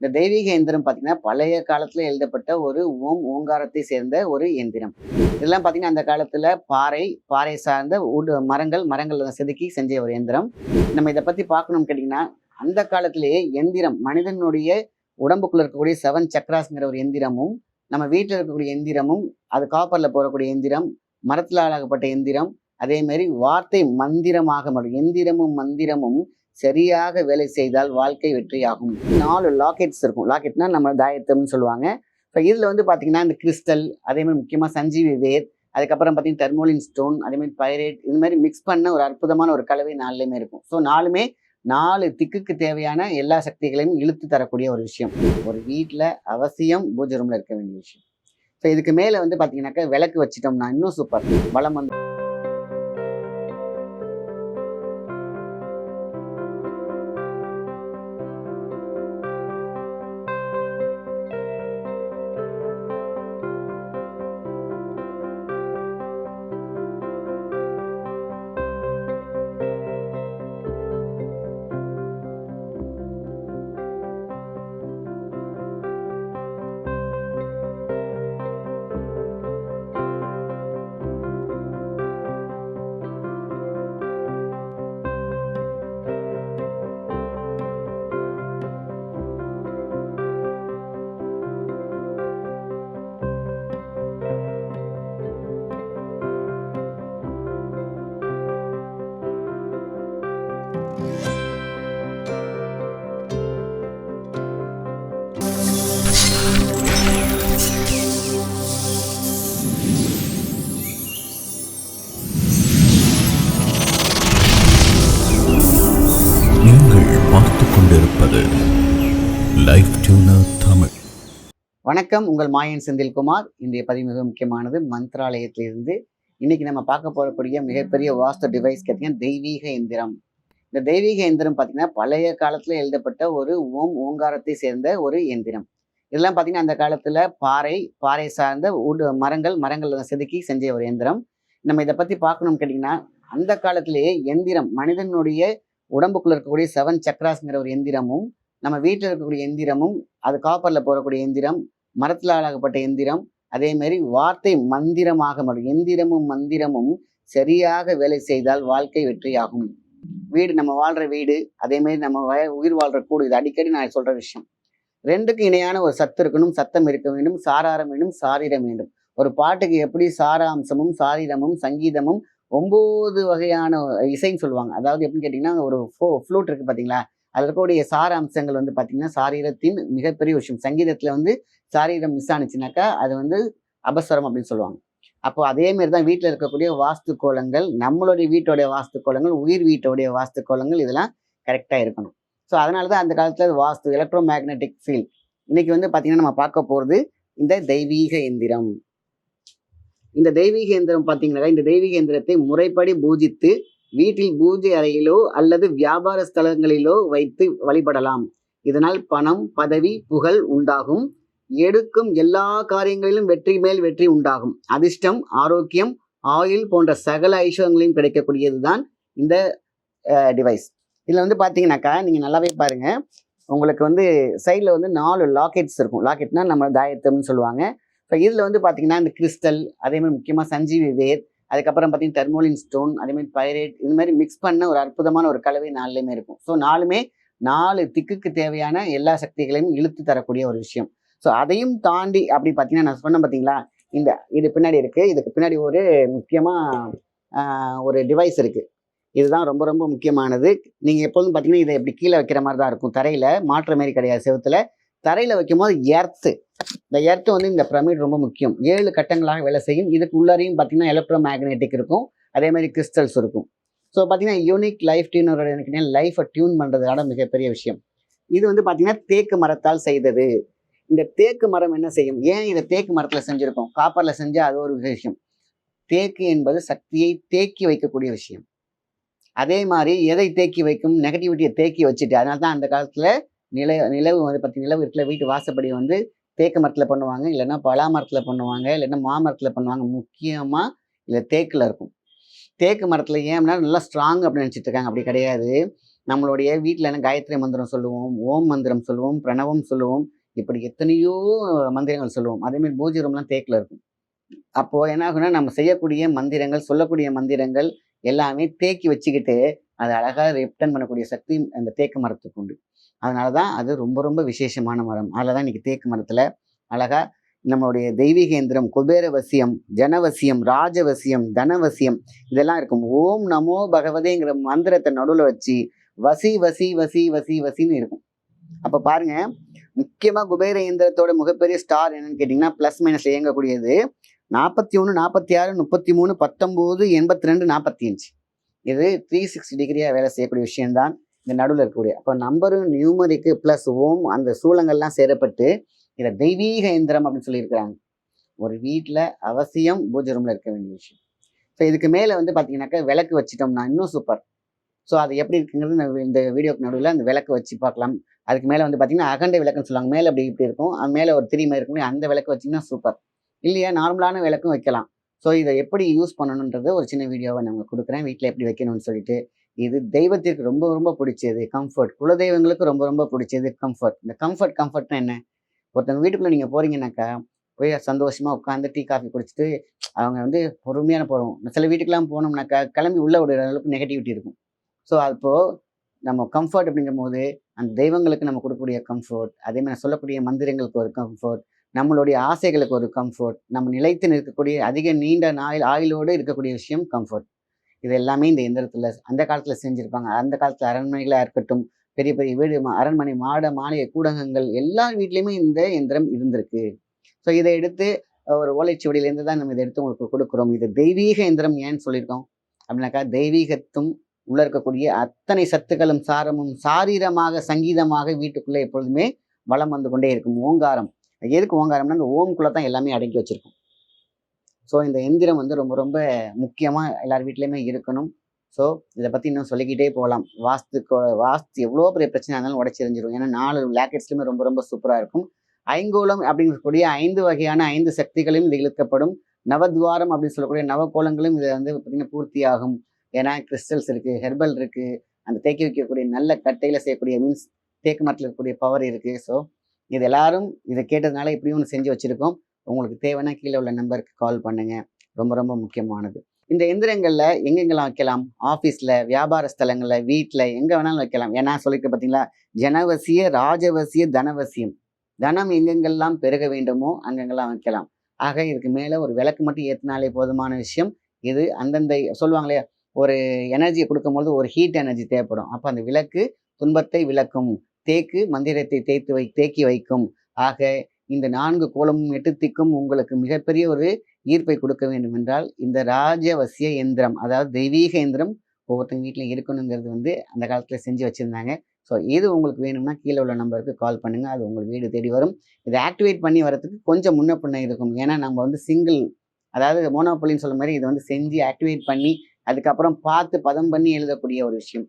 இந்த தெய்வீக எந்திரம் பார்த்தீங்கன்னா பழைய காலத்தில் எழுதப்பட்ட ஒரு ஓம் ஓங்காரத்தை சேர்ந்த ஒரு எந்திரம். இதெல்லாம் பார்த்தீங்கன்னா அந்த காலத்தில் பாறை பாறை சார்ந்த உடு மரங்கள் மரங்கள் செதுக்கி செஞ்ச ஒரு எந்திரம். நம்ம இதை பற்றி பார்க்கணும்னு கேட்டிங்கன்னா அந்த காலத்திலேயே எந்திரம் மனிதனுடைய உடம்புக்குள்ள இருக்கக்கூடிய செவன் சக்ராஸ்ங்கிற ஒரு எந்திரமும் நம்ம வீட்டில் இருக்கக்கூடிய எந்திரமும் அது காப்பரில் போகக்கூடிய எந்திரம் மரத்தில் ஆளாகப்பட்ட எந்திரம் அதே மாதிரி வார்த்தை மந்திரமாக மாறும் எந்திரமும் மந்திரமும் சரியாக வேலை செய்தால் வாழ்க்கை வெற்றியாகும். நாலு லாக்கெட்ஸ் இருக்கும். லாக்கெட்னா நம்ம தாயத்தம்னு சொல்லுவாங்க. இப்போ இதில் வந்து பார்த்தீங்கன்னா இந்த கிறிஸ்டல் அதே மாதிரி முக்கியமாக சஞ்சீவி வேர் அதுக்கப்புறம் பார்த்தீங்கன்னா தெர்மோலின் ஸ்டோன் அதே மாதிரி பைரேட் இது மாதிரி மிக்ஸ் பண்ண ஒரு அற்புதமான ஒரு கலவை நாலுலையுமே இருக்கும். ஸோ நாலுமே நாலு திக்குக்கு தேவையான எல்லா சக்திகளையும் இழுத்து தரக்கூடிய ஒரு விஷயம். ஒரு வீட்டில் அவசியம் பூஜை ரூமில் இருக்க வேண்டிய விஷயம். ஸோ இதுக்கு மேலே வந்து பார்த்தீங்கன்னாக்கா விளக்கு வச்சிட்டோம்னா இன்னும் சூப்பர் வளம் வந்து நீங்கள் கொண்டிருப்பது லைஃப் டியூனர் தமிழ் வணக்கம் உங்கள் மாயன் செந்தில்குமார். இன்றைய பதிவு மிக முக்கியமானது மந்திராலயத்திலிருந்து. இன்னைக்கு நம்ம பார்க்க போகக்கூடிய மிகப்பெரிய வாஸ்து டிவைஸ் பார்த்தீங்கன்னா தெய்வீக எந்திரம். இந்த தெய்வீக எந்திரம் பார்த்தீங்கன்னா பழைய காலத்தில் எழுதப்பட்ட ஒரு ஓம் ஓங்காரத்தை சேர்ந்த ஒரு எந்திரம். இதெல்லாம் பார்த்தீங்கன்னா அந்த காலத்தில் பாறை பாறை சார்ந்த உடு மரங்கள் மரங்கள் செதுக்கி செஞ்ச ஒரு எந்திரம். நம்ம இதை பற்றி பார்க்கணும்னு கேட்டிங்கன்னா அந்த காலத்திலேயே எந்திரம் மனிதனுடைய உடம்புக்குள்ள இருக்கக்கூடிய செவன் சக்ராஸ்ங்கிற ஒரு எந்திரமும் நம்ம வீட்டில் இருக்கக்கூடிய எந்திரமும் அது காப்பரில் போகக்கூடிய எந்திரம் மரத்தில் ஆளாகப்பட்ட எந்திரம் அதே மாதிரி வார்த்தை மந்திரமாக மாறும். எந்திரமும் மந்திரமும் சரியாக வேலை செய்தால் வாழ்க்கை வெற்றியாகும். வீடு நம்ம வாழ்ற வீடு அதே மாதிரி நம்ம வய- உயிர் வாழ்கிற கூடு இது அடிக்கடி நான் சொல்ற விஷயம். ரெண்டுக்கும் இணையான ஒரு சத்து இருக்கணும். சத்தம் இருக்க வேண்டும் சாராரம் வேண்டும் சாரிரம் வேண்டும். ஒரு பாட்டுக்கு எப்படி சாராம்சமும் சாரிரமும் சங்கீதமும் ஒம்பது வகையான இசைன்னு சொல்லுவாங்க. அதாவது எப்படின்னு கேட்டிங்கன்னா ஒரு ஃபோ ஃப்ளூட் இருக்குது பார்த்தீங்களா அதில் இருக்கக்கூடிய சார அம்சங்கள் வந்து பார்த்தீங்கன்னா சாரீரத்தின் மிகப்பெரிய விஷயம். சங்கீதத்தில் வந்து சாரீரம் மிஸ் ஆனிச்சுனாக்கா அது வந்து அபஸ்வரம் அப்படின்னு சொல்லுவாங்க. அப்போ அதே மாதிரி தான் வீட்டில் இருக்கக்கூடிய வாஸ்து கோலங்கள் நம்மளுடைய வீட்டோடைய வாஸ்து கோலங்கள் உயிர் வீட்டோடைய வாஸ்து கோலங்கள் இதெல்லாம் கரெக்டாக இருக்கணும். ஸோ அதனால தான் அந்த காலத்தில் வாஸ்து எலக்ட்ரோ மேக்னெட்டிக் ஃபீல்ட் இன்னைக்கு வந்து பார்த்தீங்கன்னா நம்ம பார்க்க போகிறது இந்த தெய்வீக எந்திரம். இந்த தெய்வீக எந்திரம் பார்த்தீங்கன்னா இந்த தெய்வீக எந்திரத்தை முறைப்படி பூஜித்து வீட்டில் பூஜை அறையிலோ அல்லது வியாபார ஸ்தலங்களிலோ வைத்து வழிபடலாம். இதனால் பணம் பதவி புகழ் உண்டாகும். எடுக்கும் எல்லா காரியங்களிலும் வெற்றி மேல் வெற்றி உண்டாகும். அதிர்ஷ்டம் ஆரோக்கியம் ஆயுள் போன்ற சகல ஐஸ்வரங்களையும் கிடைக்கக்கூடியது தான் இந்த டிவைஸ் இதில் வந்து பார்த்தீங்கன்னாக்கா நீங்கள் நல்லாவே பாருங்கள் உங்களுக்கு வந்து சைடில் வந்து நாலு லாக்கெட்ஸ் இருக்கும். லாக்கெட்னா நம்ம தாயத்தம்னு சொல்லுவாங்க. இப்போ இதில் வந்து பார்த்தீங்கன்னா இந்த கிறிஸ்டல் அதே மாதிரி முக்கியமாக சஞ்சீவி வேர் அதுக்கப்புறம் பார்த்தீங்கன்னா டெர்மோலின் ஸ்டோன் அதே மாதிரி பைரேட் இது மாதிரி மிக்ஸ் பண்ண ஒரு அற்புதமான ஒரு கலவை நாலுலையுமே இருக்கும். ஸோ நாலுமே நாலு திக்குக்கு தேவையான எல்லா சக்திகளையும் இழுத்து தரக்கூடிய ஒரு விஷயம். ஸோ அதையும் தாண்டி அப்படி பார்த்தீங்கன்னா நான் சொன்னேன் பார்த்தீங்களா இந்த இது பின்னாடி இருக்குது இதுக்கு பின்னாடி ஒரு முக்கியமாக ஒரு டிவைஸ் இருக்குது இதுதான் ரொம்ப ரொம்ப முக்கியமானது. நீங்கள் எப்போதும் பார்த்தீங்கன்னா இதை இப்படி கீழே வைக்கிற மாதிரி தான் இருக்கும். தரையில் மாற்ற மாதிரி கிடையாது. செவத்தில் தரையில் வைக்கும்போது எர்த்து இந்த எர்த்து வந்து இந்த பிரமிட் ரொம்ப முக்கியம். ஏழு கட்டங்களாக வேலை செய்யும். இதுக்கு உள்ளாரையும் பார்த்தீங்கன்னா எலக்ட்ரோ மேக்னெட்டிக் இருக்கும். அதே மாதிரி கிறிஸ்டல்ஸ் இருக்கும். ஸோ பார்த்தீங்கன்னா யூனிக் லைஃப் டியூனரோட எனக்கு லைஃப்பை டியூன் பண்ணுறதுக்கான மிகப்பெரிய விஷயம். இது வந்து பார்த்தீங்கன்னா தேக்கு மரத்தால் செய்தது. இந்த தேக்கு மரம் என்ன செய்யும்? ஏன் இதை தேக்கு மரத்தில் செஞ்சுருக்கோம்? காப்பரில் செஞ்சால் அது ஒரு விஷயம். தேக்கு என்பது சக்தியை தேக்கி வைக்கக்கூடிய விஷயம். அதே மாதிரி எதை தேக்கி வைக்கும்? நெகட்டிவிட்டியை தேக்கி வச்சுட்டு. அதனால தான் அந்த காலத்தில் நில நிலவு வந்து பத்து நிலவு இருக்கிற வீட்டு வாசப்படி வந்து தேக்கு மரத்தில் பண்ணுவாங்க இல்லைன்னா பலா மரத்தில் பண்ணுவாங்க இல்லைன்னா மாமரத்தில் பண்ணுவாங்க. முக்கியமாக இல்லை தேக்கில் இருக்கும். தேக்கு மரத்தில் ஏன்னா நல்லா ஸ்ட்ராங் அப்படின்னு நினச்சிட்டு இருக்காங்க. அப்படி கிடையாது. நம்மளுடைய வீட்டில் காயத்ரி மந்திரம் சொல்லுவோம் ஓம் மந்திரம் சொல்லுவோம் பிரணவம் சொல்லுவோம் இப்படி எத்தனையோ மந்திரங்கள் சொல்லுவோம். அதேமாதிரி பூஜை ரூம்லாம் தேக்கில் இருக்கும். அப்போது என்ன ஆகும்னா நம்ம செய்யக்கூடிய மந்திரங்கள் சொல்லக்கூடிய மந்திரங்கள் எல்லாமே தேக்கி வச்சுக்கிட்டு அதை அழகாக ரிட்டர்ன் பண்ணக்கூடிய சக்தி அந்த தேக்கு மரத்துக்கு உண்டு. அதனால தான் அது ரொம்ப ரொம்ப விசேஷமான மரம். அதில் தான் இன்றைக்கி தேக்கு மரத்தில் அழகாக நம்மளுடைய தெய்வீகேந்திரம் குபேரவசியம் ஜனவசியம் ராஜவசியம் தனவசியம் இதெல்லாம் இருக்கும். ஓம் நமோ பகவதேங்கிற மந்திரத்தை நடுவில் வச்சு வசி வசி வசி வசி வசின்னு இருக்கும். அப்போ பாருங்க முக்கியமாக குபேர இயந்திரத்தோட மிகப்பெரிய ஸ்டார் என்னன்னு கேட்டிங்கன்னா ப்ளஸ் மைனஸ் இயங்கக்கூடியது நாற்பத்தி ஒன்று நாற்பத்தி ஆறு முப்பத்தி மூணு பத்தொம்போது எண்பத்தி ரெண்டு நாற்பத்தி அஞ்சு. இது த்ரீ சிக்ஸ்டி டிகிரியாக வேலை செய்யக்கூடிய விஷயம்தான். இந்த நடுவில் இருக்கக்கூடிய. அப்போ நம்பரும் நியூமரிக்கு ப்ளஸ் ஓம் அந்த சூலங்கள்லாம் சேரப்பட்டு இதை தெய்வீக எந்திரம் அப்படின்னு சொல்லியிருக்கிறாங்க. ஒரு வீட்டில் அவசியம் பூஜை ரூமில் இருக்க வேண்டிய விஷயம். ஸோ இதுக்கு மேலே வந்து பார்த்தீங்கன்னாக்கா விளக்கு வச்சிட்டோம்னா இன்னும் சூப்பர் ஸோ அது எப்படி இருக்குங்கிறது இந்த வீடியோக்கு நடுவில் அந்த விளக்கு வச்சு பார்க்கலாம். அதுக்கு மேலே வந்து பார்த்தீங்கன்னா அகண்ட விளக்குன்னு சொல்லுவாங்க. மேலே அப்படி இப்படி இருக்கும். அது மேலே ஒரு திரிமை இருக்கும் அந்த விளக்கு வச்சிங்கன்னா சூப்பர் இல்லையா? நார்மலான விளக்கும் வைக்கலாம். ஸோ இதை எப்படி யூஸ் பண்ணணுன்றது ஒரு சின்ன வீடியோவை நான் கொடுக்குறேன். வீட்டில் எப்படி வைக்கணும்னு சொல்லிட்டு. இது தெய்வத்திற்கு ரொம்ப ரொம்ப பிடிச்சது. கம்ஃபர்ட் குலதெய்வங்களுக்கு ரொம்ப ரொம்ப பிடிச்சது கம்ஃபர்ட் இந்த கம்ஃபர்ட் கம்ஃபர்ட்னா என்ன? ஒருத்தவங்க வீட்டுக்குள்ளே நீங்கள் போறீங்கன்னாக்கா போய் சந்தோஷமாக உட்காந்து டீ காஃபி குடிச்சிட்டு அவங்க வந்து பொறுமையான போகிறோம் சில வீட்டுக்கெல்லாம் போனோம்னாக்கா கிளம்பி உள்ளே விடுற அளவுக்கு நெகட்டிவிட்டி இருக்கும். ஸோ அப்போது நம்ம கம்ஃபர்ட் அப்படிங்கும் போது அந்த தெய்வங்களுக்கு நம்ம கொடுக்கக்கூடிய கம்ஃபர்ட் அதே மாதிரி நான் சொல்லக்கூடிய மந்திரங்களுக்கு ஒரு கம்ஃபர்ட் நம்மளுடைய ஆசைகளுக்கு ஒரு கம்ஃபர்ட் நம்ம நிலைத்து நிற்கக்கூடிய அதிக நீண்ட நாள் ஆயுளோடு இருக்கக்கூடிய விஷயம் கம்ஃபர்ட் இது எல்லாமே இந்த எந்திரத்தில் அந்த காலத்தில் செஞ்சுருப்பாங்க. அந்த காலத்தில் அரண்மனைகளாக இருக்கட்டும் பெரிய பெரிய வீடு மா- அரண்மனை மாட மாளிகை கூடகங்கள் எல்லா வீட்லேயுமே இந்த எந்திரம் இருந்திருக்கு. ஸோ இதை எடுத்து ஒரு ஓலைச்சுவடியிலேருந்து தான் நம்ம இதை எடுத்து உங்களுக்கு கொடுக்குறோம். இது தெய்வீக எந்திரம் ஏன்னு சொல்லியிருக்கோம்? அப்படின்னாக்கா தெய்வீகத்தும் உள்ள இருக்கக்கூடிய அத்தனை சத்துக்களும் சாரமும் சாரீரமாக சங்கீதமாக வீட்டுக்குள்ளே எப்பொழுதுமே வளம் வந்து கொண்டே இருக்கும். ஓங்காரம். எதுக்கு ஓங்காரம்னா இந்த ஓம்குள்ளே தான் எல்லாமே அடங்கி வச்சிருக்கும். ஸோ இந்த எந்திரம் வந்து ரொம்ப ரொம்ப முக்கியமாக எல்லார் வீட்லேயுமே இருக்கணும். ஸோ இதை பற்றி இன்னும் சொல்லிக்கிட்டே போகலாம். வாஸ்து வாஸ்து எவ்வளோ பெரிய பிரச்சனை இருந்தாலும் உடச்சிரிஞ்சிடும் ஏன்னா நாலு லேக்கெட்ஸ்லையுமே ரொம்ப ரொம்ப சூப்பராக இருக்கும். ஐங்கோலம் அப்படிங்கக்கூடிய ஐந்து வகையான ஐந்து சக்திகளையும் இது இழுக்கப்படும். நவத்வாரம் அப்படின்னு சொல்லக்கூடிய நவகோலங்களும் இதை வந்து பார்த்தீங்கன்னா பூர்த்தியாகும். ஏன்னா கிறிஸ்டல்ஸ் இருக்குது ஹெர்பல் இருக்குது அந்த தேக்கி வைக்கக்கூடிய நல்ல கட்டையில் செய்யக்கூடிய மீன்ஸ் தேக்கு மரத்தில் இருக்கக்கூடிய பவர் இருக்குது ஸோ இது எல்லாரும் இதை கேட்டதுனால இப்படியும் ஒன்று செஞ்சு வச்சுருக்கோம். உங்களுக்கு தேவைன்னா கீழே உள்ள நம்பருக்கு கால் பண்ணுங்கள் ரொம்ப ரொம்ப முக்கியமானது. இந்த எந்திரங்களில் எங்கெங்கெல்லாம் வைக்கலாம்? ஆஃபீஸில் வியாபார ஸ்தலங்களில் வீட்டில் எங்கே வேணாலும் வைக்கலாம். ஏன்னா சொல்லிட்டு பார்த்தீங்களா? ஜனவசிய ராஜவசிய தனவசியம். தனம் எங்கெங்கெல்லாம் பெருக வேண்டுமோ அங்கெங்கெல்லாம் வைக்கலாம். ஆக இதுக்கு மேலே ஒரு விளக்கு மட்டும் ஏற்றினாலே போதுமான விஷயம். இது அந்தந்த சொல்லுவாங்களே ஒரு எனர்ஜியை கொடுக்கும்போது ஒரு ஹீட் எனர்ஜி தேவைப்படும். அப்போ அந்த விளக்கு துன்பத்தை விளக்கும். தேக்கு மந்திரத்தை தேய்த்து வை தேக்கி வைக்கும். ஆக இந்த நான்கு கோலமும் எட்டு திக்கும் உங்களுக்கு மிகப்பெரிய ஒரு ஈர்ப்பை கொடுக்க வேண்டும் என்றால் இந்த ராஜவசிய எந்திரம் அதாவது தெய்வீக எந்திரம் ஒவ்வொருத்தங்க வீட்டில் இருக்கணுங்கிறது வந்து அந்த காலத்தில் செஞ்சு வச்சுருந்தாங்க. ஸோ இது உங்களுக்கு வேணும்னா கீழே உள்ள நம்பருக்கு கால் பண்ணுங்கள் அது உங்கள் வீடு தேடி வரும். இதை ஆக்டிவேட் பண்ணி வரத்துக்கு கொஞ்சம் முன்ன பின்ன இருக்கும். ஏன்னா நம்ம வந்து சிங்கிள் அதாவது மோனோபொலின்னு சொல்ல மாதிரி இதை வந்து செஞ்சு ஆக்டிவேட் பண்ணி அதுக்கப்புறம் பார்த்து பதம் பண்ணி எழுதக்கூடிய ஒரு விஷயம்.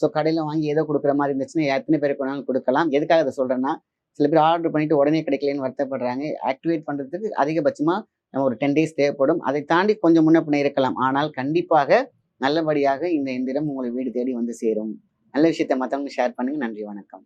ஸோ கடையில் வாங்கி ஏதோ கொடுக்குற மாதிரி இருந்துச்சுன்னா எத்தனை பேருக்கு வேணாலும் கொடுக்கலாம். எதுக்காக அதை சொல்கிறேன்னா சில பேர் ஆர்டர் பண்ணிட்டு உடனே கிடைக்கலன்னு வருத்தப்படுறாங்க. ஆக்டிவேட் பண்ணுறதுக்கு அதிகபட்சமாக நம்ம ஒரு டென் டேஸ் தேவைப்படும். அதை தாண்டி கொஞ்சம் முன்ன பின்ன இருக்கலாம். ஆனால் கண்டிப்பாக நல்லபடியாக இந்த எந்திரம் உங்களை வீடு தேடி வந்து சேரும். நல்ல விஷயத்தை மற்றவங்க ஷேர் பண்ணுங்க. நன்றி வணக்கம்.